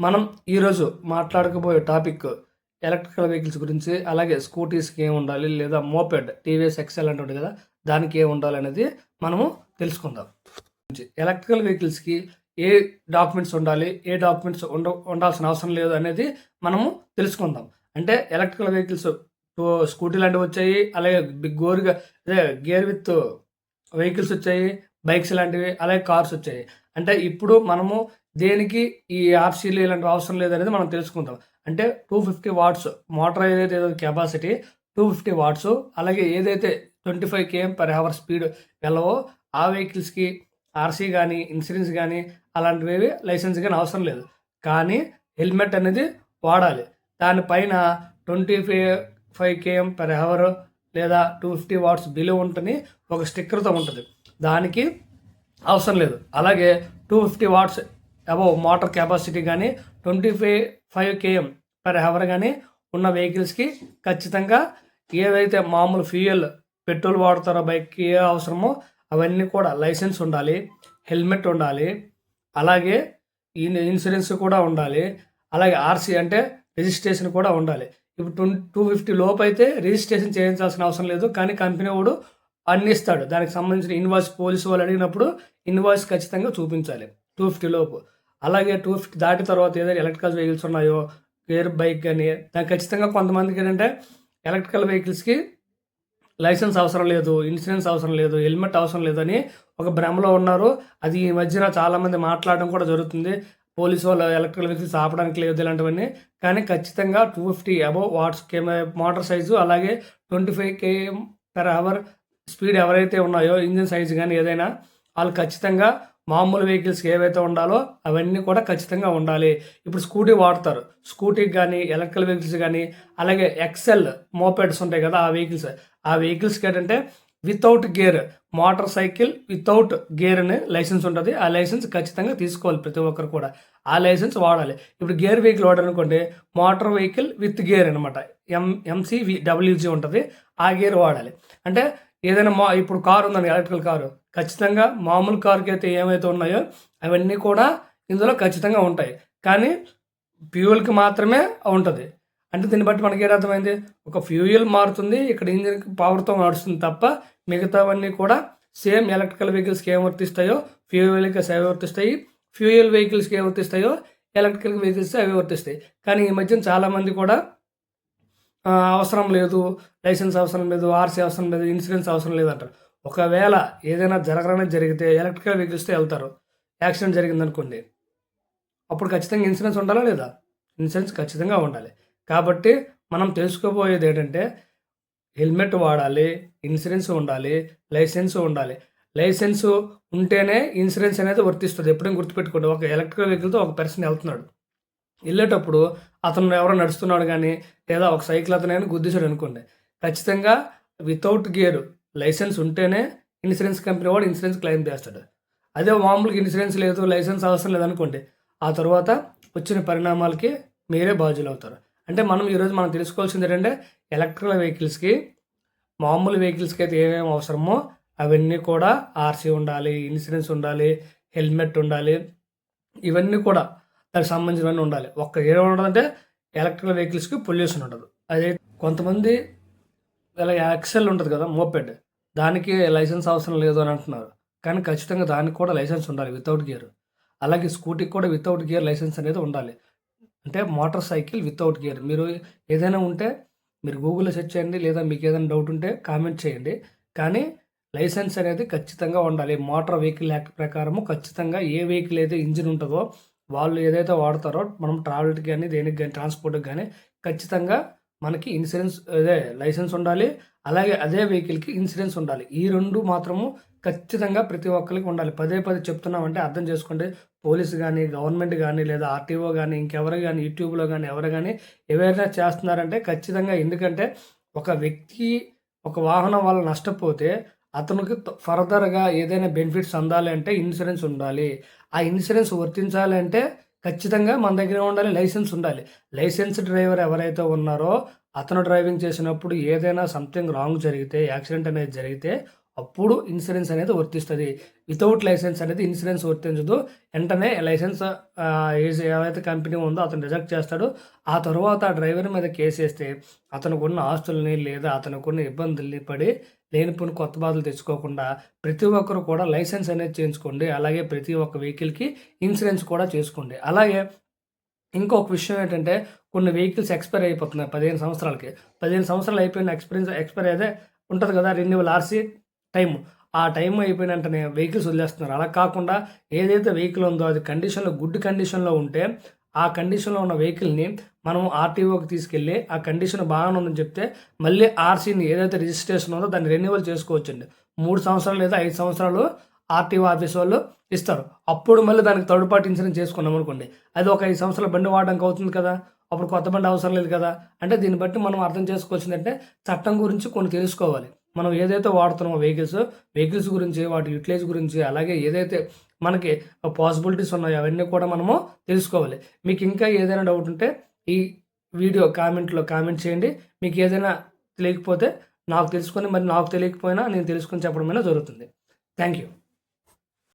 మనం ఈరోజు మాట్లాడకపోయే topic electrical vehicles గురించి అలాగే స్కూటీస్కి ఏం ఉండాలి లేదా మోపెడ్ టీవీఎస్ ఎక్సెల్ అంటుంది కదా దానికి ఏం ఉండాలి అనేది మనము తెలుసుకుందాం. ఎలక్ట్రికల్ వెహికల్స్కి ఏ డాక్యుమెంట్స్ ఉండాలి ఏ డాక్యుమెంట్స్ ఉండ ఉండాల్సిన అవసరం లేదు అనేది మనము తెలుసుకుందాం. అంటే ఎలక్ట్రికల్ వెహికల్స్ స్కూటీ లాంటివి వచ్చాయి అలాగే గోరుగా అదే గేర్ విత్ వెహికల్స్ వచ్చాయి బైక్స్ లాంటివి అలాగే కార్స్ వచ్చాయి. అంటే ఇప్పుడు మనము దేనికి ఈ ఆర్సీలు ఇలాంటి అవసరం లేదనేది మనం తెలుసుకుందాం అంటే టూ ఫిఫ్టీ వాట్స్ మోటార్ ఏదైతే ఏదో కెపాసిటీ టూ ఫిఫ్టీ వాట్స్ అలాగే ఏదైతే twenty five KM per hour speed వెళ్ళవో ఆ వెహికల్స్కి ఆర్సీ కానీ ఇన్సూరెన్స్ కానీ అలాంటివి లైసెన్స్ కానీ అవసరం లేదు. కానీ హెల్మెట్ అనేది వాడాలి. దానిపైన twenty five five KM per hour లేదా టూ ఫిఫ్టీ వాట్స్ బిలో ఉంటుంది ఒక స్టిక్కర్తో ఉంటుంది. దానికి అవసరం లేదు. అలాగే two fifty watts above motor capacity కానీ twenty five five KM per hour కానీ ఉన్న వెహికల్స్కి ఖచ్చితంగా ఏదైతే మామూలు ఫ్యూయల్ పెట్రోల్ వాడతారో బైక్కి ఏ అవసరమో అవన్నీ కూడా లైసెన్స్ ఉండాలి హెల్మెట్ ఉండాలి అలాగే ఇన్ ఇన్సూరెన్స్ కూడా ఉండాలి అలాగే ఆర్సీ అంటే రిజిస్ట్రేషన్ కూడా ఉండాలి. ఇప్పుడు టూ టూ ఫిఫ్టీ లోపు అయితే రిజిస్ట్రేషన్ చేయించాల్సిన అవసరం లేదు కానీ కంపెనీ వాడు అందిస్తాడు. దానికి సంబంధించిన ఇన్వాయిస్ పోలీసు వాళ్ళు అడిగినప్పుడు ఇన్వాయిస్ ఖచ్చితంగా చూపించాలి టూ ఫిఫ్టీ లోపు. అలాగే టూ ఫిఫ్టీ దాటి తర్వాత ఏదైనా ఎలక్ట్రికల్ వెహికల్స్ ఉన్నాయో గేర్ బైక్ కానీ దానికి ఖచ్చితంగా కొంతమందికి ఏంటంటే ఎలక్ట్రికల్ వెహికల్స్కి లైసెన్స్ అవసరం లేదు ఇన్సూరెన్స్ అవసరం లేదు హెల్మెట్ అవసరం లేదని ఒక భ్రమలో ఉన్నారు. అది ఈ మధ్యన చాలామంది మాట్లాడడం కూడా జరుగుతుంది. పోలీసు వాళ్ళు ఎలక్ట్రికల్ వెహికల్స్ ఆపడానికి లేదు ఇలాంటివన్నీ. కానీ ఖచ్చితంగా టూ ఫిఫ్టీ అబవ్ వాట్స్ కెమె మోటార్ సైజు అలాగే twenty five KM per hour speed ఎవరైతే ఉన్నాయో ఇంజిన్ సైజు కానీ ఏదైనా వాళ్ళు ఖచ్చితంగా మామూలు వెహికల్స్ ఏవైతే ఉండాలో అవన్నీ కూడా ఖచ్చితంగా ఉండాలి. ఇప్పుడు స్కూటీ వాడతారు. స్కూటీకి కానీ ఎలక్ట్రికల్ వెహికల్స్ కానీ అలాగే ఎక్సెల్ మోపెడ్స్ ఉంటాయి కదా ఆ వెహికల్స్. ఆ వెహికల్స్కి ఏంటంటే without gear motorcycle without gear అనే లైసెన్స్ ఉంటుంది. ఆ లైసెన్స్ ఖచ్చితంగా తీసుకోవాలి ప్రతి ఒక్కరు కూడా. ఆ లైసెన్స్ వాడాలి. ఇప్పుడు గేర్ వెహికల్ వాడాలనుకోండి మోటార్ వెహికల్ విత్ గేర్ అనమాట ఎం ఎంసీ డబ్ల్యూజీ ఉంటుంది. ఆ గేర్ వాడాలి. అంటే ఏదైనా మా ఇప్పుడు కారు ఉందండి ఎలక్ట్రికల్ కారు. ఖచ్చితంగా మామూలు కారుకి అయితే ఏమైతే ఉన్నాయో అవన్నీ కూడా ఇందులో ఖచ్చితంగా ఉంటాయి. కానీ ఫ్యూయల్కి మాత్రమే ఉంటుంది. అంటే దీన్ని బట్టి మనకి ఏదర్థమైంది అర్థమైంది? ఒక ఫ్యూయల్ మారుతుంది ఇక్కడ ఇంజిన్ పవర్తో నడుస్తుంది తప్ప మిగతావన్నీ కూడా సేమ్ ఎలక్ట్రికల్ వెహికల్స్కి ఏం వర్తిస్తాయో ఫ్యూయల్కి అవి వర్తిస్తాయి. ఫ్యూయల్ వెహికల్స్కి ఏం వర్తిస్తాయో ఎలక్ట్రికల్ వెహికల్స్ అవి వర్తిస్తాయి. కానీ ఈ మధ్యన చాలామంది కూడా అవసరం లేదు లైసెన్స్ అవసరం లేదు ఆర్సీ అవసరం లేదు ఇన్సూరెన్స్ అవసరం లేదు అంటారు. ఒకవేళ ఏదైనా జరగనే జరిగితే ఎలక్ట్రికల్ వెహికల్స్తో వెళ్తారు యాక్సిడెంట్ జరిగిందనుకోండి అప్పుడు ఖచ్చితంగా ఇన్సూరెన్స్ ఉండాలా లేదా? ఇన్సూరెన్స్ ఖచ్చితంగా ఉండాలి. కాబట్టి మనం తెలుసుకోబోయేది ఏంటంటే హెల్మెట్ వాడాలి ఇన్సూరెన్స్ ఉండాలి లైసెన్స్ ఉండాలి. లైసెన్స్ ఉంటేనే ఇన్సూరెన్స్ అనేది వర్తిస్తుంది. ఎప్పుడైనా గుర్తుపెట్టుకోండి ఒక ఎలక్ట్రికల్ వెహికల్తో ఒక పర్సన్ వెళ్తున్నాడు. వెళ్ళేటప్పుడు అతను ఎవరో నడుస్తున్నాడు కానీ లేదా ఒక సైకిల్ అతను గుద్దేశాడు అనుకోండి. ఖచ్చితంగా వితౌట్ గేర్ లైసెన్స్ ఉంటేనే ఇన్సూరెన్స్ కంపెనీ వాడు ఇన్సూరెన్స్ క్లెయిమ్ చేస్తాడు. అదే మామూలుగా ఇన్సూరెన్స్ లేదు లైసెన్స్ అవసరం లేదనుకోండి ఆ తర్వాత వచ్చిన పరిణామాలకి మీరే బాధ్యులు అవుతారు. అంటే మనం ఈరోజు మనం తెలుసుకోవాల్సింది ఏంటంటే ఎలక్ట్రికల్ వెహికల్స్కి మామూలు వెహికల్స్కి అయితే ఏమేమి అవసరమో అవన్నీ కూడా ఆర్సీ ఉండాలి ఇన్సూరెన్స్ ఉండాలి హెల్మెట్ ఉండాలి ఇవన్నీ కూడా దానికి సంబంధించినవన్నీ ఉండాలి. ఒక్క ఏం ఉండదంటే ఎలక్ట్రికల్ వెహికల్స్కి పొల్యూషన్ ఉండదు. అదే కొంతమంది ఇలా యాక్సెల్ ఉంటుంది కదా మోపెడ్. దానికి లైసెన్స్ అవసరం లేదు అని అంటున్నారు. కానీ ఖచ్చితంగా దానికి కూడా లైసెన్స్ ఉండాలి వితౌట్ గేర్. అలాగే స్కూటీకి కూడా వితౌట్ గేర్ లైసెన్స్ అనేది ఉండాలి. అంటే మోటార్ సైకిల్ వితౌట్ గేర్. మీరు ఏదైనా ఉంటే మీరు గూగుల్లో సెర్చ్ చేయండి లేదా మీకు ఏదైనా డౌట్ ఉంటే కామెంట్ చేయండి. కానీ లైసెన్స్ అనేది ఖచ్చితంగా ఉండాలి. మోటార్ వెహికల్ యాక్ట్ ప్రకారము ఖచ్చితంగా ఏ వెహికల్ అయితే ఇంజిన్ ఉంటుందో వాళ్ళు ఏదైతే వాడతారో మనం ట్రావెల్కి కానీ దేనికి కానీ ట్రాన్స్పోర్ట్కి కానీ ఖచ్చితంగా మనకి ఇన్సూరెన్స్ అదే లైసెన్స్ ఉండాలి. అలాగే అదే వెహికల్కి ఇన్సూరెన్స్ ఉండాలి. ఈ రెండు మాత్రము ఖచ్చితంగా ప్రతి ఒక్కరికి ఉండాలి. పదే పదే చెప్తున్నామంటే అర్థం చేసుకోండి. పోలీసు కానీ గవర్నమెంట్ కానీ లేదా ఆర్టీఓ కానీ ఇంకెవరు కానీ యూట్యూబ్లో కానీ ఎవరు కానీ ఎవరైనా చేస్తున్నారంటే ఖచ్చితంగా ఎందుకంటే ఒక వ్యక్తి ఒక వాహనం వల్ల నష్టపోతే అతనికి ఫర్దర్గా ఏదైనా బెనిఫిట్స్ అందాలి అంటే ఇన్సూరెన్స్ ఉండాలి. ఆ ఇన్సూరెన్స్ వర్తించాలి అంటే ఖచ్చితంగా మన దగ్గర ఉండాలి లైసెన్స్ ఉండాలి. లైసెన్స్ డ్రైవర్ ఎవరైతే ఉన్నారో అతను డ్రైవింగ్ చేసినప్పుడు ఏదైనా సంథింగ్ రాంగ్ జరిగితే యాక్సిడెంట్ అనేది జరిగితే అప్పుడు ఇన్సూరెన్స్ అనేది వర్తిస్తుంది. వితౌట్ లైసెన్స్ అనేది ఇన్సూరెన్స్ వర్తించదు. వెంటనే లైసెన్స్ ఏజ్ ఏవైతే కంపెనీ ఉందో అతను రిజెక్ట్ చేస్తాడో. ఆ తర్వాత ఆ డ్రైవర్ మీద కేసు వేస్తే అతనుకున్న ఆస్తుల్ని లేదా అతనికి ఉన్న ఇబ్బందుల్ని పడి లేనిపోని కొత్త బాధలు తెచ్చుకోకుండా ప్రతి ఒక్కరు కూడా లైసెన్స్ అనేది చేయించుకోండి. అలాగే ప్రతి ఒక్క వెహికల్కి ఇన్సూరెన్స్ కూడా చేసుకోండి. అలాగే ఇంకొక విషయం ఏంటంటే కొన్ని వెహికల్స్ ఎక్స్పైర్ అయిపోతున్నాయి పదిహేను సంవత్సరాలకి. పదిహేను సంవత్సరాలు అయిపోయిన ఎక్స్పీరియన్స్ ఎక్స్పైర్ అయితే ఉంటుంది కదా రెన్యువల్ ఆర్సీ టైం ఆ టైం అయిపోయిన వెంటనే వెహికల్స్ వదిలేస్తున్నారు. అలా కాకుండా ఏదైతే వెహికల్ ఉందో అది కండిషన్లో గుడ్ కండిషన్లో ఉంటే ఆ కండిషన్లో ఉన్న వెహికల్ని మనం ఆర్టీఓకి తీసుకెళ్ళి ఆ కండిషన్ బాగానే ఉందని చెప్తే మళ్ళీ ఆర్సీని ఏదైతే రిజిస్ట్రేషన్ ఉందో దాన్ని రెన్యువల్ చేసుకోవచ్చండి. మూడు సంవత్సరాలు లేదా ఐదు సంవత్సరాలు ఆర్టీఓ ఆఫీస్ వాళ్ళు ఇస్తారు. అప్పుడు మళ్ళీ దానికి థర్డ్ పార్టీ ఇన్సూరెన్స్ చేసుకున్నాం అనుకోండి. అది ఒక ఐదు సంవత్సరాల బండి వాడడానికి అవుతుంది కదా. అప్పుడు కొత్త బండి అవసరం లేదు కదా. అంటే దీన్ని బట్టి మనం అర్థం చేసుకోవాల్సిందంటే చట్టం గురించి కొన్ని తెలుసుకోవాలి. మనం ఏదైతే వాడుతున్నామో వెహికల్స్ వెహికల్స్ గురించి వాటి యూటిలైజ్ గురించి అలాగే ఏదైతే మనకి పాసిబిలిటీస్ ఉన్నాయి. అవన్నీ కూడా మనము తెలుసుకోవాలి. మీకు ఇంకా ఏదైనా డౌట్ ఉంటే ఈ వీడియో కామెంట్లో కామెంట్ చేయండి. మీకు ఏదైనా తెలియకపోతే నాకు తెలుసుకొని మరి నాకు తెలియకపోయినా నేను తెలుసుకొని చెప్పడమైనా జరుగుతుంది. Thank you